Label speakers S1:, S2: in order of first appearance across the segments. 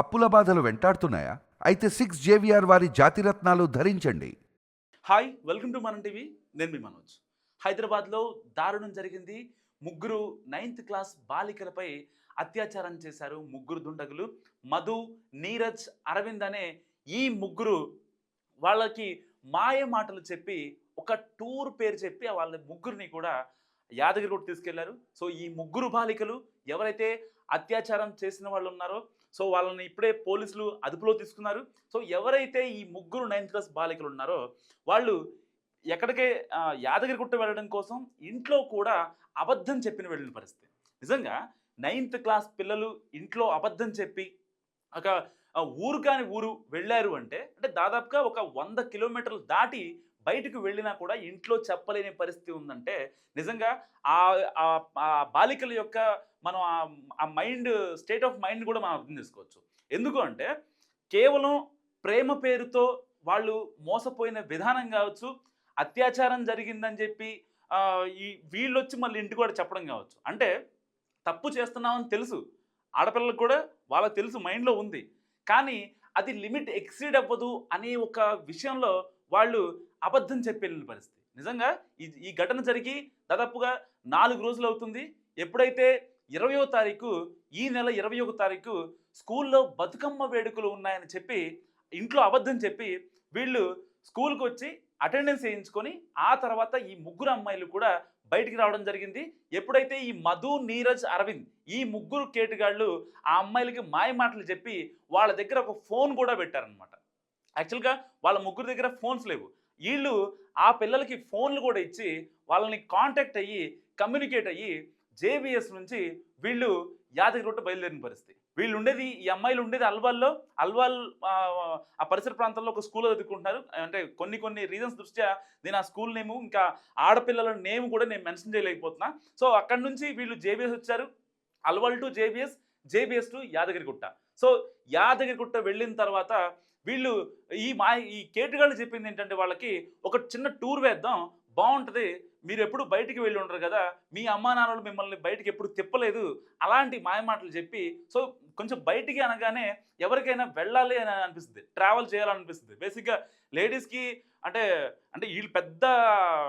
S1: అప్పుల బాధలు వెంటాడుతున్నాయా? అయితే సిక్స్ జేవిఆర్ వారి జాతిరత్నాలు ధరించండి.
S2: Hi welcome to Manam TV నేను మీ మనోజ్. హైదరాబాద్లో దారుణం జరిగింది. ముగ్గురు నైన్త్ క్లాస్ బాలికలపై అత్యాచారం చేశారు ముగ్గురు దుండగులు. మధు నీరజ్ అరవింద్ అనే ఈ ముగ్గురు వాళ్ళకి మాయ మాటలు చెప్పి ఒక టూర్ పేరు చెప్పి వాళ్ళ ముగ్గురిని కూడా యాదగిరి కూడా తీసుకెళ్ళారు. సో ఈ ముగ్గురు బాలికలు ఎవరైతే అత్యాచారం చేసిన వాళ్ళు ఉన్నారో సో వాళ్ళని ఇప్పుడే పోలీసులు అదుపులో తీసుకున్నారు. సో ఎవరైతే ఈ ముగ్గురు నైన్త్ క్లాస్ బాలికలు ఉన్నారో వాళ్ళు ఎక్కడికే యాదగిరిగుట్ట వెళ్ళడం కోసం ఇంట్లో కూడా అబద్ధం చెప్పిన వెళ్ళిన పరిస్థితి. నిజంగా నైన్త్ క్లాస్ పిల్లలు ఇంట్లో అబద్ధం చెప్పి ఒక ఊరు కాని ఊరు వెళ్ళారు అంటే అంటే దాదాపుగా ఒక వంద కిలోమీటర్లు దాటి బయటకు వెళ్ళినా కూడా ఇంట్లో చెప్పలేని పరిస్థితి ఉందంటే నిజంగా ఆ బాలికల యొక్క మనం ఆ- మైండ్ స్టేట్ ఆఫ్ మైండ్ కూడా మనం అర్థం చేసుకోవచ్చు. ఎందుకు అంటే కేవలం ప్రేమ పేరుతో వాళ్ళు మోసపోయిన విధానం కావచ్చు అత్యాచారం జరిగిందని చెప్పి ఈ వీళ్ళు వచ్చి మళ్ళీ ఇంటికి కూడా చెప్పడం కావచ్చు. అంటే తప్పు చేస్తున్నామని తెలుసు. ఆడపిల్లలకు కూడా వాళ్ళకి తెలుసు మైండ్లో ఉంది. కానీ అది లిమిట్ ఎక్సీడ్ అవ్వదు అనే ఒక విషయంలో వాళ్ళు అబద్ధం చెప్పి పరిస్థితి. నిజంగా ఈ ఈ ఘటన జరిగి దాదాపుగా నాలుగు రోజులు అవుతుంది. ఎప్పుడైతే ఇరవయో తారీఖు ఈ నెల ఇరవై ఒక తారీఖు స్కూల్లో బతుకమ్మ వేడుకలు ఉన్నాయని చెప్పి ఇంట్లో అబద్ధం చెప్పి వీళ్ళు స్కూల్కి వచ్చి అటెండెన్స్ వేయించుకొని ఆ తర్వాత ఈ ముగ్గురు అమ్మాయిలు కూడా బయటికి రావడం జరిగింది. ఎప్పుడైతే ఈ మధు నీరజ్ అరవింద్ ఈ ముగ్గురు కేటుగాళ్ళు ఆ అమ్మాయిలకి మాయ మాటలు చెప్పి వాళ్ళ దగ్గర ఒక ఫోన్ కూడా పెట్టారనమాట యాక్చువల్గా వాళ్ళ ముగ్గురు దగ్గర ఫోన్స్ లేవు. వీళ్ళు ఆ పిల్లలకి ఫోన్లు కూడా ఇచ్చి వాళ్ళని కాంటాక్ట్ అయ్యి కమ్యూనికేట్ అయ్యి జేబీఎస్ నుంచి వీళ్ళు యాదగిరిగుట్ట బయలుదేరిన పరిస్థితి. వీళ్ళు ఉండేది ఈ అమ్మాయిలు ఉండేది అల్వాల్లో. అల్వాల్ ఆ, పరిసర ప్రాంతంలో ఒక స్కూల్లో చదువుకుంటున్నారు అంటే కొన్ని కొన్ని రీజన్స్ దృష్ట్యా నేను ఆ స్కూల్ నేము ఇంకా ఆడపిల్లల నేమ్ కూడా నేను మెన్షన్ చేయలేకపోతున్నా. సో అక్కడ నుంచి వీళ్ళు జేబీఎస్ వచ్చారు. Alwal to JBS JBS to Yadagirigutta so Yadagirigutta వెళ్ళిన తర్వాత వీళ్ళు ఈ మా ఈ కేటుగాళ్ళు చెప్పింది ఏంటంటే వాళ్ళకి ఒక చిన్న టూర్ వేద్దాం బాగుంటుంది. మీరు ఎప్పుడు బయటికి వెళ్ళి ఉండరు కదా. మీ అమ్మా నాన్నలు మిమ్మల్ని బయటికి ఎప్పుడు తిప్పలేదు. అలాంటి మాయమాటలు చెప్పి సో కొంచెం బయటికి అనగానే ఎవరికైనా వెళ్ళాలి అని అనిపిస్తుంది. ట్రావెల్ చేయాలనిపిస్తుంది. బేసిక్గా లేడీస్కి అంటే అంటే వీళ్ళు పెద్ద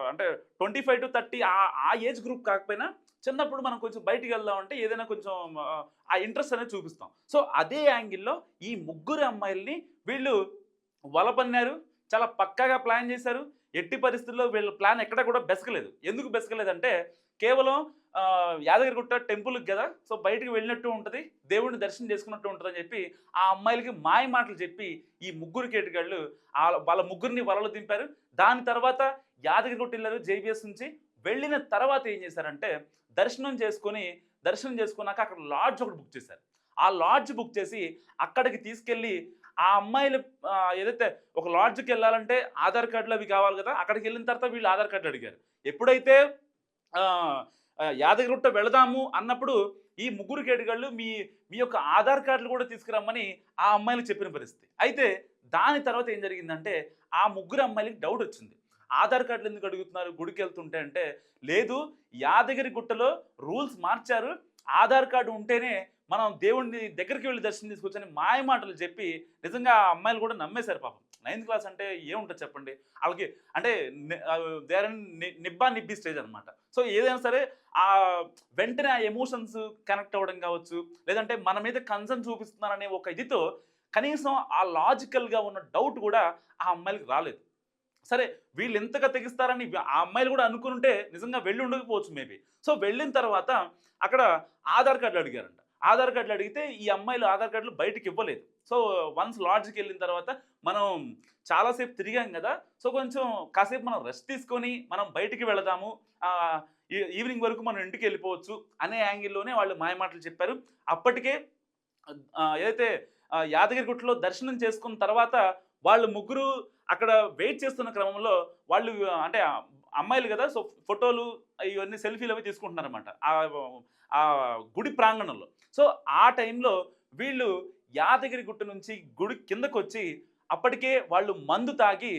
S2: అంటే ట్వంటీ ఫైవ్ టు థర్టీ ఆ ఏజ్ గ్రూప్ కాకపోయినా చిన్నప్పుడు మనం కొంచెం బయటికి వెళ్దాం అంటే ఏదైనా కొంచెం ఆ, ఆ ఇంట్రెస్ట్ అనేది చూపిస్తాం. సో అదే యాంగిల్లో ఈ ముగ్గురు అమ్మాయిల్ని వీళ్ళు వలపన్నారు. చాలా పక్కాగా ప్లాన్ చేశారు. ఎట్టి పరిస్థితుల్లో వీళ్ళ ప్లాన్ ఎక్కడ కూడా బెసకలేదు. ఎందుకు బెసకలేదంటే కేవలం యాదగిరిగుట్ట టెంపుల్కి కదా సో బయటికి వెళ్ళినట్టు ఉంటుంది దేవుడిని దర్శనం చేసుకున్నట్టు ఉంటుంది అని చెప్పి ఆ అమ్మాయిలకి మాయ మాటలు చెప్పి ఈ ముగ్గురు కేటగాళ్ళు వాళ్ళ ముగ్గురిని వలలో దింపారు. దాని తర్వాత యాదగిరిగుట్ట వెళ్ళారు జేబీఎస్ నుంచి. వెళ్ళిన తర్వాత ఏం చేశారంటే దర్శనం చేసుకొని దర్శనం చేసుకున్నాక అక్కడ లాడ్జ్ ఒకటి బుక్ చేశారు. ఆ లాడ్జ్ బుక్ చేసి అక్కడికి తీసుకెళ్ళి ఆ అమ్మాయిలు ఏదైతే ఒక లాడ్జ్కి వెళ్ళాలంటే ఆధార్ కార్డులు అవి కావాలి కదా అక్కడికి వెళ్ళిన తర్వాత వీళ్ళు ఆధార్ కార్డులు అడిగారు. ఎప్పుడైతే యాదగిరిగుట్ట వెళదాము అన్నప్పుడు ఈ ముగ్గురు కేటుగాళ్ళు మీ మీ యొక్క ఆధార్ కార్డులు కూడా తీసుకురమ్మని ఆ అమ్మాయిలు చెప్పిన పరిస్థితి. అయితే దాని తర్వాత ఏం జరిగిందంటే ఆ ముగ్గురు అమ్మాయిలకి డౌట్ వచ్చింది. ఆధార్ కార్డులు ఎందుకు అడుగుతున్నారు? గుడికి వెళ్తుంటే అంటే లేదు యాదగిరి గుట్టలో రూల్స్ మార్చారు ఆధార్ కార్డు ఉంటేనే మనం దేవుడిని దగ్గరికి వెళ్ళి దర్శనం తీసుకొచ్చని మాయ మాటలు చెప్పి నిజంగా ఆ అమ్మాయిలు కూడా నమ్మేశారు పాపం. నైన్త్ క్లాస్ అంటే ఏముంటుంది చెప్పండి? వాళ్ళకి అంటే దేర్ నిబ్బా నిబ్బి స్టేజ్ అనమాట సో ఏదైనా సరే ఆ వెంటనే ఆ ఎమోషన్స్ కనెక్ట్ అవ్వడం కావచ్చు లేదంటే మన మీద కన్సర్న్ చూపిస్తున్నారనే ఒక ఇదితో కనీసం ఆ లాజికల్గా ఉన్న డౌట్ కూడా ఆ అమ్మాయిలకి రాలేదు. సరే వీళ్ళు ఎంతగా తెగిస్తారని ఆ అమ్మాయిలు కూడా అనుకుంటే నిజంగా వెళ్ళి ఉండకపోవచ్చు మేబీ సో వెళ్ళిన తర్వాత అక్కడ ఆధార్ కార్డులు అడిగారంట. ఆధార్ కార్డులు అడిగితే ఈ అమ్మాయిలు ఆధార్ కార్డులు బయటకు ఇవ్వలేదు. సో వన్స్ లాడ్జ్కి వెళ్ళిన తర్వాత మనం చాలాసేపు తిరిగాం కదా సో కొంచెం కాసేపు మనం రెస్ట్ తీసుకొని మనం బయటికి వెళదాము ఈ- ఈవినింగ్ వరకు మనం ఇంటికి వెళ్ళిపోవచ్చు అనే యాంగిల్లోనే వాళ్ళు మాయమాటలు చెప్పారు. అప్పటికే ఏదైతే యాదగిరిగుట్టలో దర్శనం చేసుకున్న తర్వాత వాళ్ళు ముగ్గురు అక్కడ వెయిట్ చేస్తున్న క్రమంలో వాళ్ళు అంటే అమ్మాయిలు కదా సో ఫోటోలు ఇవన్నీ సెల్ఫీలు అవి తీసుకుంటున్నారు అనమాట ఆ గుడి ప్రాంగణంలో. సో ఆ టైంలో వీళ్ళు యాదగిరి గుట్ట నుంచి గుడి కిందకు వచ్చి అప్పటికే వాళ్ళు మందు తాగి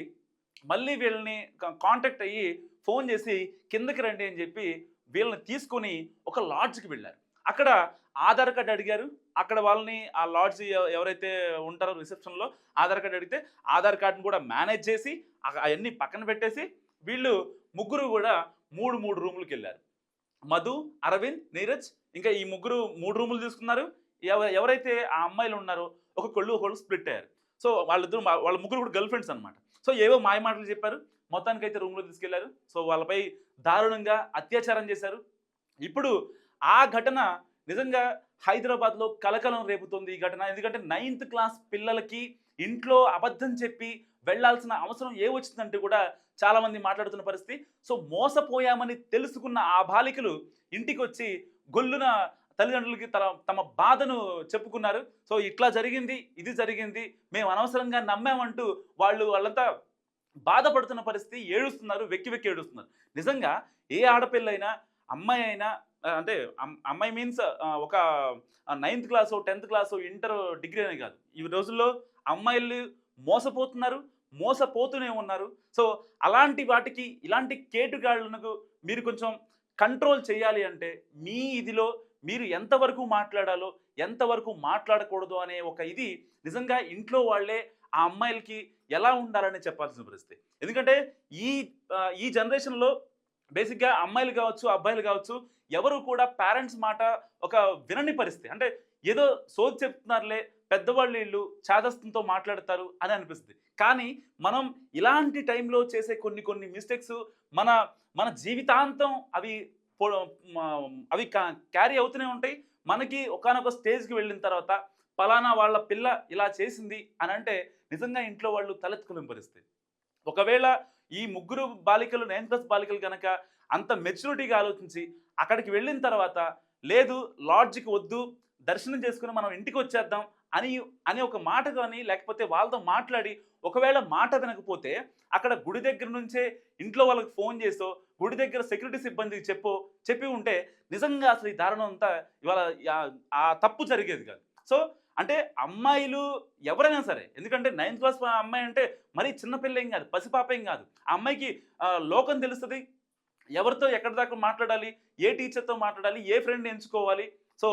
S2: మళ్ళీ వీళ్ళని కాంటాక్ట్ అయ్యి ఫోన్ చేసి కిందకి రండి అని చెప్పి వీళ్ళని తీసుకొని ఒక లాడ్జ్కి వెళ్ళారు. అక్కడ ఆధార్ కార్డు అడిగారు. అక్కడ వాళ్ళని ఆ లాడ్జ్ ఎవరైతే ఉంటారో రిసెప్షన్లో ఆధార్ కార్డు అడిగితే ఆధార్ కార్డుని కూడా మేనేజ్ చేసి అవన్నీ పక్కన పెట్టేసి వీళ్ళు ముగ్గురు కూడా మూడు మూడు రూములకు వెళ్ళారు. మధు అరవింద్ నీరజ్ ఇంకా ఈ ముగ్గురు మూడు రూములు తీసుకున్నారు. ఎవరైతే ఆ అమ్మాయిలు ఉన్నారో ఒక కొళ్ళు ఒకళ్ళు స్ప్లిట్ అయ్యారు. సో వాళ్ళిద్దరు మా- వాళ్ళ ముగ్గురు కూడా గర్ల్ ఫ్రెండ్స్ అనమాట సో ఏవో మాయ మాటలు చెప్పారు. మొత్తానికి అయితే రూమ్లో తీసుకెళ్ళారు. సో వాళ్ళపై దారుణంగా అత్యాచారం చేశారు. ఇప్పుడు ఆ ఘటన నిజంగా హైదరాబాద్లో కలకలం రేపుతుంది ఈ ఘటన. ఎందుకంటే నైన్త్ క్లాస్ పిల్లలకి ఇంట్లో అబద్ధం చెప్పి వెళ్ళాల్సిన అవసరం ఏ వచ్చిందంటే కూడా చాలా మంది మాట్లాడుతున్న పరిస్థితి. సో మోసపోయామని తెలుసుకున్న ఆ బాలికలు ఇంటికి వచ్చి గొల్లున తల్లిదండ్రులకి తన తమ బాధను చెప్పుకున్నారు. సో ఇట్లా జరిగింది ఇది జరిగింది మేము అనవసరంగా నమ్మామంటూ వాళ్ళు వాళ్ళంతా బాధపడుతున్న పరిస్థితి ఏడుస్తున్నారు వెక్కి వెక్కి ఏడుస్తున్నారు. నిజంగా ఏ ఆడపిల్లైనా అమ్మాయి అయినా అంటే అమ్మాయి మీన్స్ ఒక ninth class tenth class inter degree అనే కాదు. ఈ రోజుల్లో అమ్మాయిలు మోసపోతున్నారు మోసపోతూనే ఉన్నారు. సో అలాంటి వాటికి ఇలాంటి కేటుగాళ్ళకు మీరు కొంచెం కంట్రోల్ చేయాలి అంటే మీ ఇదిలో మీరు ఎంతవరకు మాట్లాడాలో ఎంతవరకు మాట్లాడకూడదు అనే ఒక ఇది నిజంగా ఇంట్లో వాళ్ళే ఆ అమ్మాయిలకి ఎలా ఉండాలని చెప్పాల్సిన పరిస్థితి. ఎందుకంటే ఈ ఈ జనరేషన్లో బేసిక్గా అమ్మాయిలు కావచ్చు అబ్బాయిలు కావచ్చు ఎవరు కూడా పేరెంట్స్ మాట ఒక వినని పరిస్థితి. అంటే ఏదో సోది చెప్తున్నారులే పెద్దవాళ్ళు వీళ్ళు చాదస్తంతో మాట్లాడతారు అని అనిపిస్తుంది. కానీ మనం ఇలాంటి టైంలో చేసే కొన్ని కొన్ని మిస్టేక్స్ మన మన జీవితాంతం అవి అవి క్యారీ అవుతూనే ఉంటాయి. మనకి ఒకనొక స్టేజ్కి వెళ్ళిన తర్వాత పలానా వాళ్ళ పిల్ల ఇలా చేసింది అని అంటే నిజంగా ఇంట్లో వాళ్ళు తలెత్తుకుని పరిస్థితి ఒకవేళ ఈ ముగ్గురు బాలికలు నైన్ ప్లస్ బాలికలు కనుక అంత మెచ్యూరిటీగా ఆలోచించి అక్కడికి వెళ్ళిన తర్వాత లేదు లాడ్జ్కి వద్దు దర్శనం చేసుకుని మనం ఇంటికి వచ్చేద్దాం అని అనే ఒక మాట కానీ లేకపోతే వాళ్ళతో మాట్లాడి ఒకవేళ మాట వినకపోతే అక్కడ గుడి దగ్గర నుంచే ఇంట్లో వాళ్ళకి ఫోన్ చేసో గుడి దగ్గర సెక్యూరిటీ సిబ్బందికి చెప్పో చెప్పి ఉంటే నిజంగా అసలు ఈ దారుణం అంతా ఇవాళ ఆ- తప్పు జరిగేది కాదు. సో అంటే అమ్మాయిలు ఎవరైనా సరే ఎందుకంటే నైన్త్ క్లాస్ అమ్మాయి అంటే మరీ చిన్నపిల్ల ఏం కాదు పసిపాపేం కాదు. ఆ అమ్మాయికి లోకం తెలుస్తుంది. ఎవరితో ఎక్కడి దాకా మాట్లాడాలి ఏ టీచర్తో మాట్లాడాలి ఏ ఫ్రెండ్ ఎంచుకోవాలి సో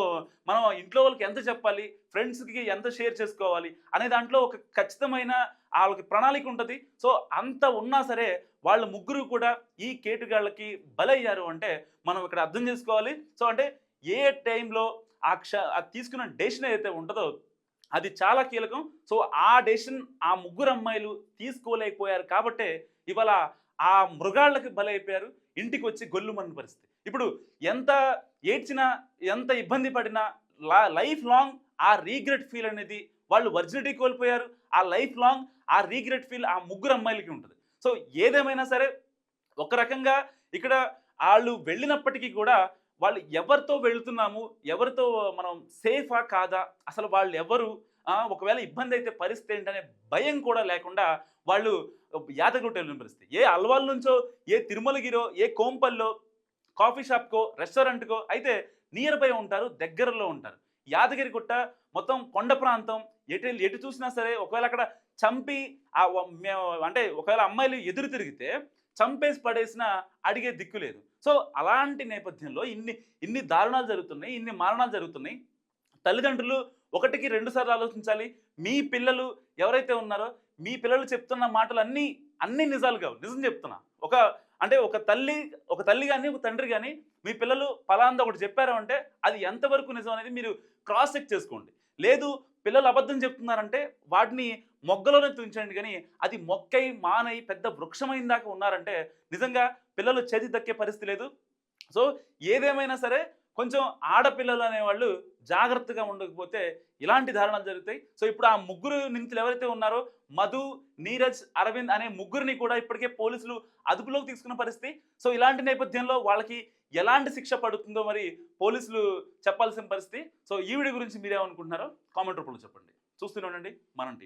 S2: మనం ఇంట్లో వాళ్ళకి ఎంత చెప్పాలి? ఫ్రెండ్స్కి ఎంత షేర్ చేసుకోవాలి? అనే దాంట్లో ఒక ఖచ్చితమైన వాళ్ళకి ప్రణాళిక ఉంటుంది. సో అంత ఉన్నా సరే వాళ్ళ ముగ్గురు కూడా ఈ కేటుగాళ్ళకి బలయ్యారు అంటే మనం ఇక్కడ అర్థం చేసుకోవాలి. సో అంటే ఏ టైంలో ఆ క్ష ఆ తీసుకున్న డెసిషన్ ఏదైతే ఉంటుందో అది చాలా కీలకం. సో ఆ డెసిషన్ ఆ ముగ్గురు అమ్మాయిలు తీసుకోలేకపోయారు కాబట్టే ఇవాళ ఆ మృగాళ్ళకి బలైపోయారు. ఇంటికి వచ్చి గొల్లుమన్న పరిస్థితి. ఇప్పుడు ఎంత ఏడ్చినా ఎంత ఇబ్బంది పడినా లా లైఫ్ లాంగ్ ఆ రీగ్రెట్ ఫీల్ అనేది వాళ్ళు వర్జినిటీ కోల్పోయారు. ఆ లైఫ్ లాంగ్ ఆ రీగ్రెట్ ఫీల్ ఆ ముగ్గురు అమ్మాయిలకి ఉంటుంది. సో ఏదేమైనా సరే ఒక రకంగా ఇక్కడ వాళ్ళు వెళ్ళినప్పటికీ కూడా వాళ్ళు ఎవరితో వెళుతున్నాము ఎవరితో మనం సేఫా కాదా అసలు వాళ్ళు ఎవరు ఒకవేళ ఇబ్బంది అయితే పరిస్థితి ఏంటనే భయం కూడా లేకుండా వాళ్ళు యాదగిరి వెళ్ళిన పరిస్థితి. ఏ అల్వాల్ నుంచో ఏ తిరుమలగిరో ఏ కోంపల్లో కాఫీ షాప్కో రెస్టారెంట్కో అయితే నియర్ బై ఉంటారు దగ్గరలో ఉంటారు. యాదగిరి గుట్ట మొత్తం కొండ ప్రాంతం. ఎటు ఎటు చూసినా సరే ఒకవేళ అక్కడ చంపి ఆ మేము అంటే ఒకవేళ అమ్మాయిలు ఎదురు తిరిగితే చంపేసి పడేసిన అడిగే దిక్కు లేదు. సో అలాంటి నేపథ్యంలో ఇన్ని ఇన్ని దారుణాలు జరుగుతున్నాయి ఇన్ని మారణాలు జరుగుతున్నాయి. తల్లిదండ్రులు ఒకటికి రెండు సార్లు ఆలోచించాలి. మీ పిల్లలు ఎవరైతే ఉన్నారో మీ పిల్లలు చెప్తున్న మాటలు అన్నీ అన్ని నిజాలు కావు. నిజం చెప్తున్నా. ఒక అంటే ఒక తల్లి ఒక తల్లి కానీ ఒక తండ్రి కానీ మీ పిల్లలు పలాందా ఒకటి చెప్పారు అంటే అది ఎంతవరకు నిజం అనేది మీరు క్రాస్ చెక్ చేసుకోండి. లేదు పిల్లలు అబద్ధం చెప్తున్నారంటే వాటిని మొగ్గలోనే తుంచండి కానీ అది మొక్కై మానై పెద్ద వృక్షమైన దాకా ఉన్నారంటే నిజంగా పిల్లలు చేతి దక్కే పరిస్థితి లేదు. సో ఏదేమైనా సరే కొంచెం ఆడపిల్లలు అనేవాళ్ళు జాగ్రత్తగా ఉండకపోతే ఇలాంటి ధారణలు జరుగుతాయి. సో ఇప్పుడు ఆ ముగ్గురు నిందితులు ఎవరైతే ఉన్నారో మధు నీరజ్ అరవింద్ అనే ముగ్గురిని కూడా ఇప్పటికే పోలీసులు అదుపులోకి తీసుకున్న పరిస్థితి. సో ఇలాంటి నేపథ్యంలో వాళ్ళకి ఎలాంటి శిక్ష పడుతుందో మరి పోలీసులు చెప్పాల్సిన పరిస్థితి. సో ఈ వీడియో గురించి మీరేమనుకుంటున్నారో కామెంట్ రూపంలో చెప్పండి. చూస్తూనే ఉండండి. మనం టీవీ